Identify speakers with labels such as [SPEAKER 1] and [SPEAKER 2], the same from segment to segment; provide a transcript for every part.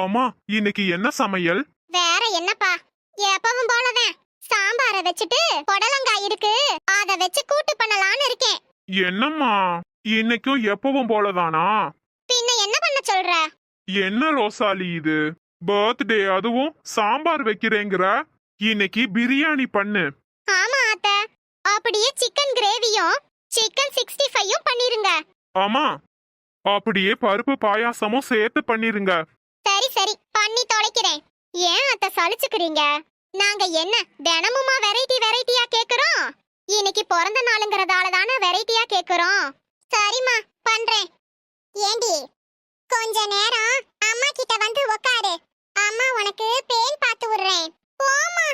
[SPEAKER 1] ஆமா இன்னைக்கு என்ன சமையல்?
[SPEAKER 2] வேற என்னப்பா? எப்பவும் போலதான். சாம்பார வச்சுட்டு புடலங்காய் இருக்கு. அத வச்சு கூட்டு பண்ணலாம்னு இருக்கேன்.
[SPEAKER 1] என்னம்மா? இன்னைக்கும் எப்பவும் போலதானா?
[SPEAKER 2] பின்ன என்ன பண்ண சொல்ற?
[SPEAKER 1] என்ன ரோசாலி இது? பர்த்டே அதுவும் சாம்பார் வைக்கிறேங்கிற? இன்னைக்கு பிரியாணி பண்ணு.
[SPEAKER 2] ஆமா அத்த அப்படியே சிக்கன் கிரேவியும் சிக்கன் சிக்ஸ்டி ஃபைவும் பண்ணிருங்க.
[SPEAKER 1] ஆமா. அப்படியே பருப்பு பாயாசமும் சேர்த்து பண்ணிருங்க.
[SPEAKER 2] சரி பண்ணி தொலைக்கிறேன். ஏன் அத்த சலிச்சுக்கிறீங்க? நாங்க என்ன தினமுமா வெரைட்டி வெரைட்டியா கேக்குறோம்? இன்னைக்கு பிறந்த நாளுங்கிறதால தானே வெரைட்டியா கேக்குறோம்? சரிம்மா பண்றேன். ஏண்டி கொஞ்ச நேரம் அம்மா கிட்ட வந்து உக்காரு. அம்மா உனக்கு பேன் பார்த்து விடுறேன். போமா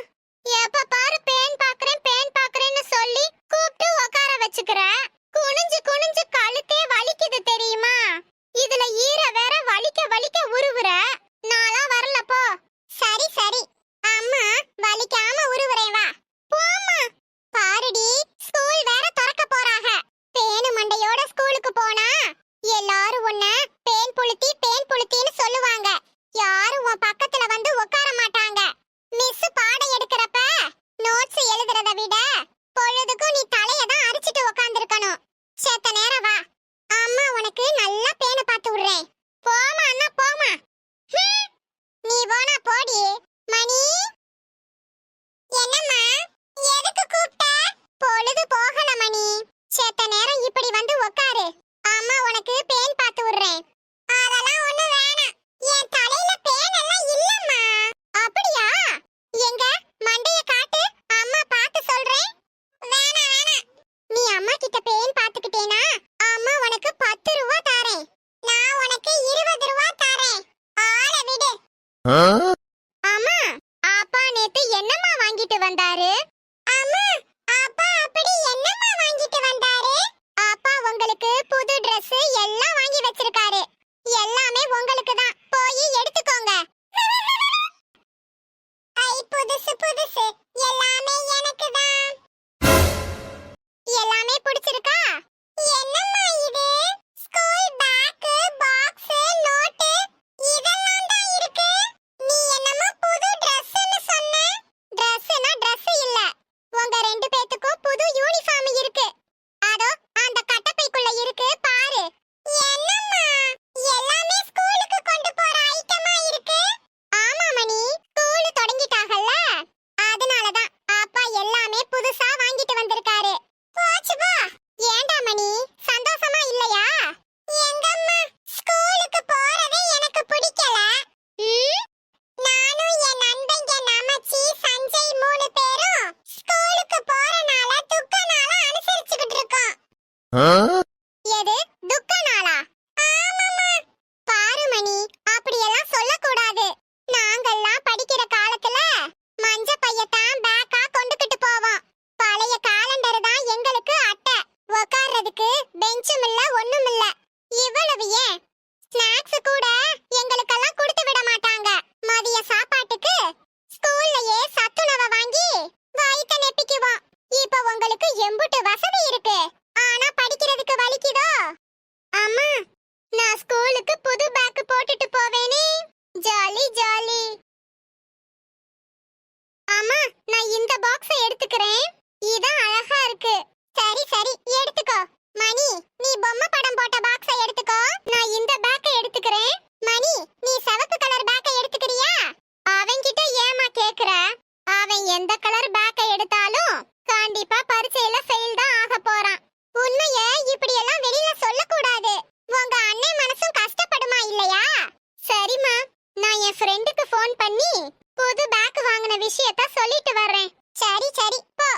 [SPEAKER 2] விஷயத்த சொல்லிட்டு வர்றேன். சரி சரி போ.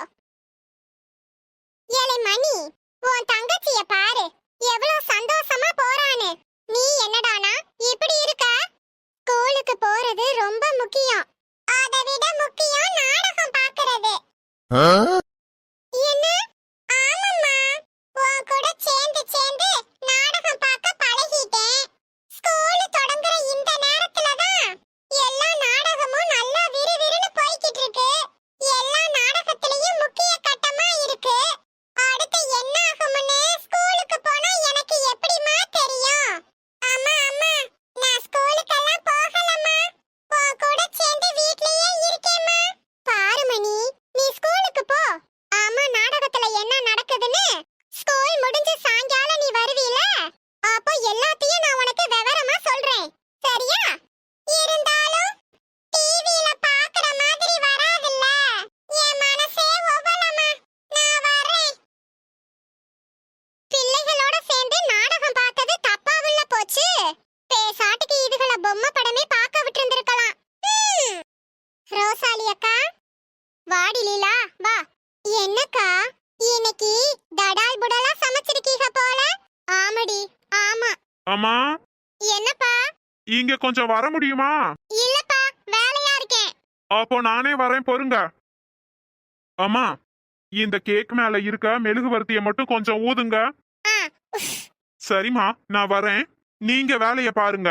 [SPEAKER 2] ஏழை மணி உன் தங்கச்சிய பாரு. எவ்வளவு சந்தோஷமா போறானு. நீ என்னடானா இப்படி இருக்க? ஸ்கூலுக்கு போறது ரொம்ப முக்கியம். அதை விட முக்கியம் நாடகம் பாக்குறது. என்னக்கா இன்னைக்கு தடால் புடலா சமைச்சிருக்கீங்க போல. ஆமடி ஆமா.
[SPEAKER 1] ஆமா?
[SPEAKER 2] என்னப்பா?
[SPEAKER 1] இங்க கொஞ்சம் வர முடியுமா?
[SPEAKER 2] இல்லப்பா வேலையா இருக்கேன்.
[SPEAKER 1] அப்போ நானே வரேன் பொறுங்க. அம்மா இந்த கேக் மேல இருக்க மெழுகுவர்த்திய மட்டும் கொஞ்சம் ஊதுங்க. சரிம்மா நான் வரேன். நீங்க வேலைய பாருங்க.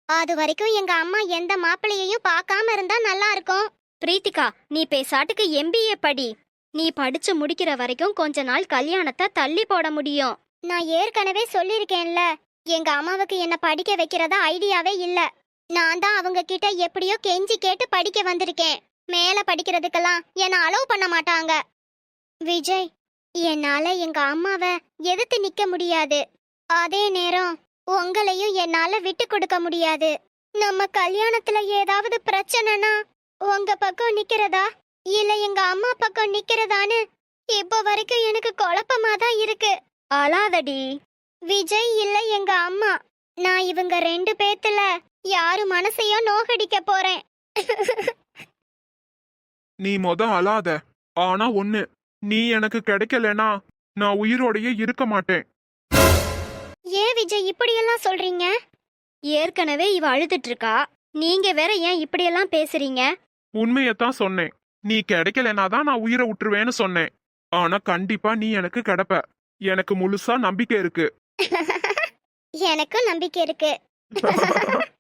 [SPEAKER 2] அது வரைக்கும் எங்க அம்மா எந்த மாப்பிள்ளையையும் பார்க்காம இருந்தா நல்லா இருக்கும்.
[SPEAKER 3] பிரீத்திகா நீ பேசாட்டுக்கு எம்பிஏ படி. நீ படிச்சு முடிக்கிற வரைக்கும் கொஞ்ச நாள் கல்யாணத்தை தள்ளி போட முடியும்.
[SPEAKER 2] நான் ஏற்கனவே சொல்லிருக்கேன்ல எங்க அம்மாவுக்கு என்ன படிக்க வைக்கிறதா ஐடியாவே இல்ல. நான் தான் அவங்க கிட்ட எப்படியோ கெஞ்சி கேட்டு படிக்க வந்திருக்கேன். மேல படிக்கிறதுக்கெல்லாம் என்ன அலோவ் பண்ண மாட்டாங்க. விஜய் என்னால எங்க அம்மாவை எதிர்த்து நிக்க முடியாது. அதே நேரம் உங்களையும் என்னால விட்டு கொடுக்க முடியாது. நம்ம கல்யாணத்துல ஏதாவது பிரச்சனைனா உங்க பக்கம் நிக்கிறதா? இல்ல எங்க அம்மா பக்கம் நிக்கிறதான்னு இப்போ வரைக்கும் எனக்கு குழப்பமா தான் இருக்கு.
[SPEAKER 3] அழாதடி.
[SPEAKER 2] விஜய் இல்ல எங்க அம்மா. நான் இவங்க ரெண்டு பேத்துல யாரு மனசையும் நோகடிக்க போறேன்.
[SPEAKER 1] நீ மொத அழாத. ஆனா ஒண்ணு நீ எனக்கு கிடைக்கலனா நான் உயிரோடையே இருக்க மாட்டேன்.
[SPEAKER 2] ஏன் விஜய் இப்படியெல்லாம் சொல்றீங்க?
[SPEAKER 3] ஏற்கனவே இவ அழுதுட்டு இருக்கா நீங்க வேற ஏன் இப்படியெல்லாம் பேசுறீங்க?
[SPEAKER 1] உண்மையத்தான் சொன்னேன். நீ கிடைக்கலனா தான் நான் உயிரை விட்டுருவேன்னு சொன்னேன். ஆனா கண்டிப்பா நீ எனக்கு கிடைப்ப. எனக்கு முழுசா நம்பிக்கை இருக்கு.
[SPEAKER 2] எனக்கும் நம்பிக்கை இருக்கு.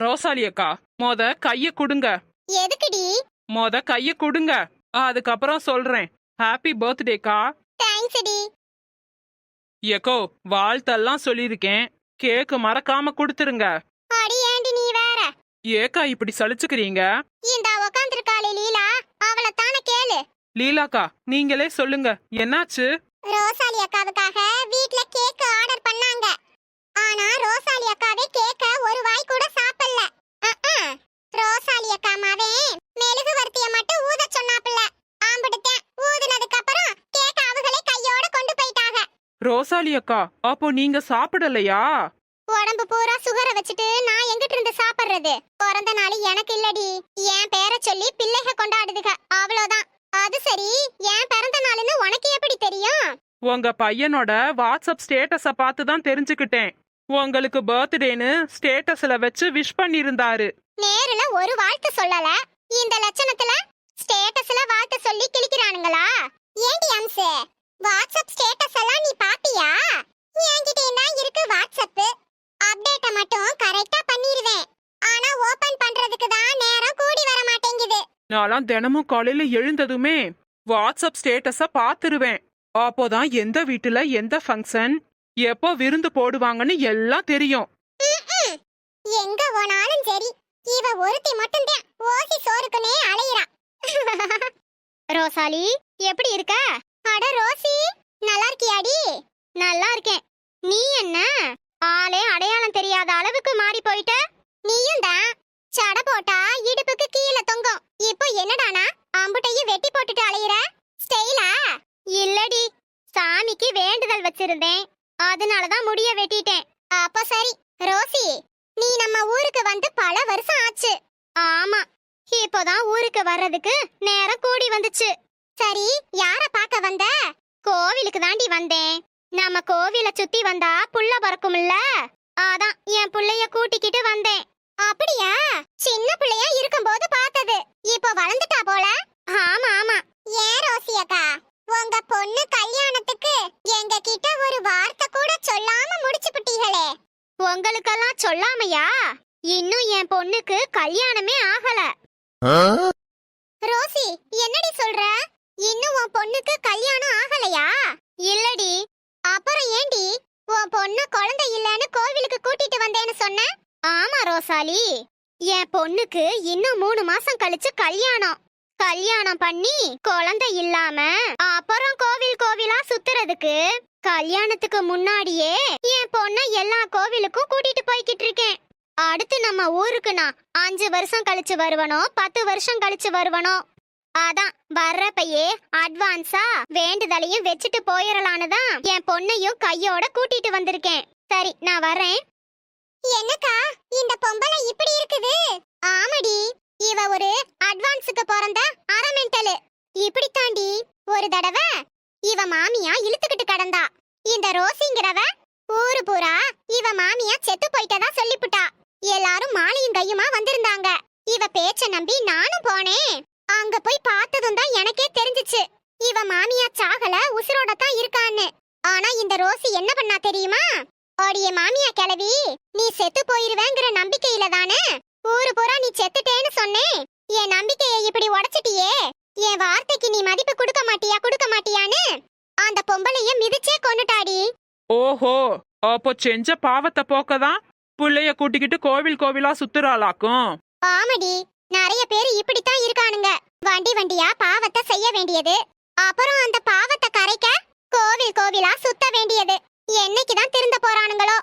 [SPEAKER 4] ரோசாலி அக்கா மொத கைய கொடுங்க.
[SPEAKER 2] எதுக்குடி?
[SPEAKER 4] மொத கைய கொடுங்க. அதுக்கப்புறம் சொல்றேன். ஹாப்பி பர்த்டேக்கா
[SPEAKER 2] தேங்க்ஸ் டி
[SPEAKER 4] எக்கோ வாழ்த்தெல்லாம் சொல்லியிருக்கேன். கேக்கு மறக்காம கொடுத்துருங்க.
[SPEAKER 2] அடி ஏண்டி நீ வேற?
[SPEAKER 4] ஏக்கா இப்படி சலிச்சுக்கிறீங்க?
[SPEAKER 2] இந்த உக்காந்துருக்காளே லீலா. அவளை தானே கேளு.
[SPEAKER 4] லீலாக்கா நீங்களே சொல்லுங்க. என்னாச்சு?
[SPEAKER 2] ரோசாலி அக்காவுக்காக வீட்ல கேக் ஆர்டர் பண்ணாங்க. ஆனா ரோசாலி அக்காவே கேக்க ஒரு வாய் கூட சாப்பிடல. ரோசாலி அக்கா மாவே மெழுகு வர்த்திய மட்டும் ஊத சொன்னாப்புல. ஆம்பிடுத்தேன்
[SPEAKER 4] ரோசாலி அக்கா அப்போ நீங்க சாப்பிடலையா?
[SPEAKER 2] உடம்பு பூரா சுகரை வச்சுட்டு நான் எங்கிட்டு இருந்து சாப்பிடுறது? பிறந்த நாள் எனக்கு இல்லடி. என் பேரை சொல்லி பிள்ளைக கொண்டாடுதுக. அவ்வளவுதான் அது சரி. என் பிறந்த நாள்னு உனக்கு எப்படி தெரியும்?
[SPEAKER 4] உங்க பையனோட வாட்ஸ்அப் ஸ்டேட்டஸ பார்த்து தான் தெரிஞ்சுக்கிட்டேன். உங்களுக்கு பர்த்டேன்னு ஸ்டேட்டஸ்ல வச்சு விஷ் பண்ணியிருந்தாரு.
[SPEAKER 2] நேருல ஒரு வாழ்த்து சொல்லல. இந்த லட்சணத்துல ஸ்டேட்டஸ்ல வாழ்த்து சொல்லி கிழிக்கிறானுங்க வாட்ஸ்அப் ஸ்டேட்டஸ் எல்லாம் நீ பாப்பியா என்கிட்ட தான் இருக்கு வாட்ஸ்அப் அப்டேட்ட மட்டும் கரெக்டா பண்ணிருவேன். ஆனா ஓபன் பண்றதுக்கு தான் நேரம் கூடி வர மாட்டேங்குது.
[SPEAKER 4] நான்லாம் தினமும் காலையில எழுந்ததுமே வாட்ஸ்அப் ஸ்டேட்டஸ பாத்துருவேன். அப்போதான் எந்த வீட்டுல எந்த ஃபங்க்ஷன் எப்போ விருந்து போடுவாங்கன்னு எல்லாம் தெரியும்.
[SPEAKER 2] எங்க போனாலும் சரி இவ ஒருத்தி மட்டும்தான் ஓசி சோறுக்குனே அலையிறா.
[SPEAKER 3] ரோசாலி எப்படி இருக்க?
[SPEAKER 2] அட ரோசி நல்லா இருக்கியாடி?
[SPEAKER 3] நல்லா இருக்கேன். நீ என்ன? ஆளே அடையாளம் தெரியாத அளவுக்கு மாறி போயிட்ட?
[SPEAKER 2] நீயும் தான் சடை போட்டா இடுப்புக்கு கீழே தொங்கும். இப்போ என்னடானா? அம்புட்டையும் வெட்டி போட்டுட்டு அலையிற? ஸ்டைலா?
[SPEAKER 3] இல்லடி. சாமிக்கு வேண்டுதல் வச்சிருந்தேன். அதனாலதான் முடிய வெட்டிட்டேன்.
[SPEAKER 2] அப்ப சரி. ரோசி நீ நம்ம ஊருக்கு வந்து பல வருஷம் ஆச்சு.
[SPEAKER 3] ஆமா. இப்போதான் ஊருக்கு வர்றதுக்கு நேரம் கூடி வந்துச்சு.
[SPEAKER 2] சரி யார பார்க்க வந்த?
[SPEAKER 3] கோவிலுக்கு தாண்டி வந்தேன். நம்ம கோவில சுத்தி வந்தா புள்ள பறக்கும்ல? அதான் என் புள்ளைய கூட்டிக்கிட்டு வந்தேன்.
[SPEAKER 2] அப்படியா? சின்ன பிள்ளையா இருக்கும்போது பார்த்தது. இப்போ வளர்ந்துட்டா போல?
[SPEAKER 3] ஆமா ஆமா.
[SPEAKER 2] ஏன் ரோசி அக்கா? உங்க பொண்ணு கல்யாணத்துக்கு எங்க கிட்ட ஒரு வார்த்தை கூட சொல்லாம முடிச்சு விட்டீங்களே.
[SPEAKER 3] உங்களுக்கெல்லாம் சொல்லாமையா? இன்னும் என் பொண்ணுக்கு கல்யாணமே ஆகல.
[SPEAKER 2] ரோசி என்னடி சொல்ற? இன்னும் உன் பொண்ணுக்கு கல்யாணம் ஆகலையா?
[SPEAKER 3] இல்லடி.
[SPEAKER 2] அப்புறம் ஏண்டி? உன் பொண்ணு குழந்தை இல்லைன்னு கோவிலுக்கு கூட்டிட்டு வந்தேன்னு சொன்ன?
[SPEAKER 3] ஆமா ரோசாலி. என் பொண்ணுக்கு இன்னும் மூணு மாசம் கழிச்சு கல்யாணம். கல்யாணம் பண்ணி குழந்தை இல்லாம அப்புறம் கோவில் கோவிலா சுத்துறதுக்கு. கல்யாணத்துக்கு முன்னாடியே என் பொண்ண எல்லா கோவிலுக்கும் கூட்டிட்டு போய்கிட்டு இருக்கேன். அடுத்து நம்ம ஊருக்கு நான் அஞ்சு வருஷம் கழிச்சு வருவனோ பத்து வருஷம் கழிச்சு வருவனோ? அதான் வர்றப்பயே அட்வான்ஸா வேண்டுதலையும் வச்சுட்டு போயிடலான்னு தான் என் பொண்ணையும் கையோட கூட்டிட்டு வந்திருக்கேன். சரி நான் வரேன்
[SPEAKER 2] என்னக்கா இந்த பொம்பளை இப்படி இருக்குது? ஆமாடி இவ ஒரு அட்வான்ஸுக்கு பிறந்த அரமெண்டலு இப்படி தாண்டி ஒரு தடவை இவ மாமியா இழுத்துக்கிட்டு கடந்தா. இந்த ரோசிங்கிறவ ஊரு பூரா இவ மாமியா செத்து போயிட்டதா சொல்லிப்புட்டா. எல்லாரும் மாலையும் கையுமா வந்திருந்தாங்க. இவ பேச்ச நம்பி நானும் போனேன். அங்க போய் பார்த்ததும் தான் எனக்கே தெரிஞ்சுச்சு. இவ மாமியா சாகல உசுரோட தான் இருக்கான்னு. ஆனா இந்த ரோசி என்ன பண்ணா தெரியுமா? ஓடிய மாமியா கிளவி நீ செத்து போயிருவேங்கிற நம்பிக்கையில தானே? ஊரு பூரா நீ செத்துட்டேன்னு சொன்னேன் என் நம்பிக்கையை இப்படி உடைச்சிட்டியே? என் வார்த்தைக்கு நீ மதிப்பு கொடுக்க மாட்டியா கொடுக்க மாட்டியான்னு? அந்த பொம்பளைய மிதிச்சே கொன்னுட்டாடி.
[SPEAKER 4] ஓஹோ அப்போ செஞ்ச பாவத்தை போக்கதான் புள்ளைய கூட்டிக்கிட்டு கோவில் கோவிலா சுத்துறாளாக்கும்.
[SPEAKER 2] ஆமாடி நிறைய பேர் இப்படித்தான் இருக்கானுங்க. வண்டி வண்டியா பாவத்தை செய்ய வேண்டியது. அப்புறம் அந்த பாவத்தை கரைக்க கோவில் கோவிலா சுத்த வேண்டியது. என்னைக்குதான் திருந்த போறானுங்களோ?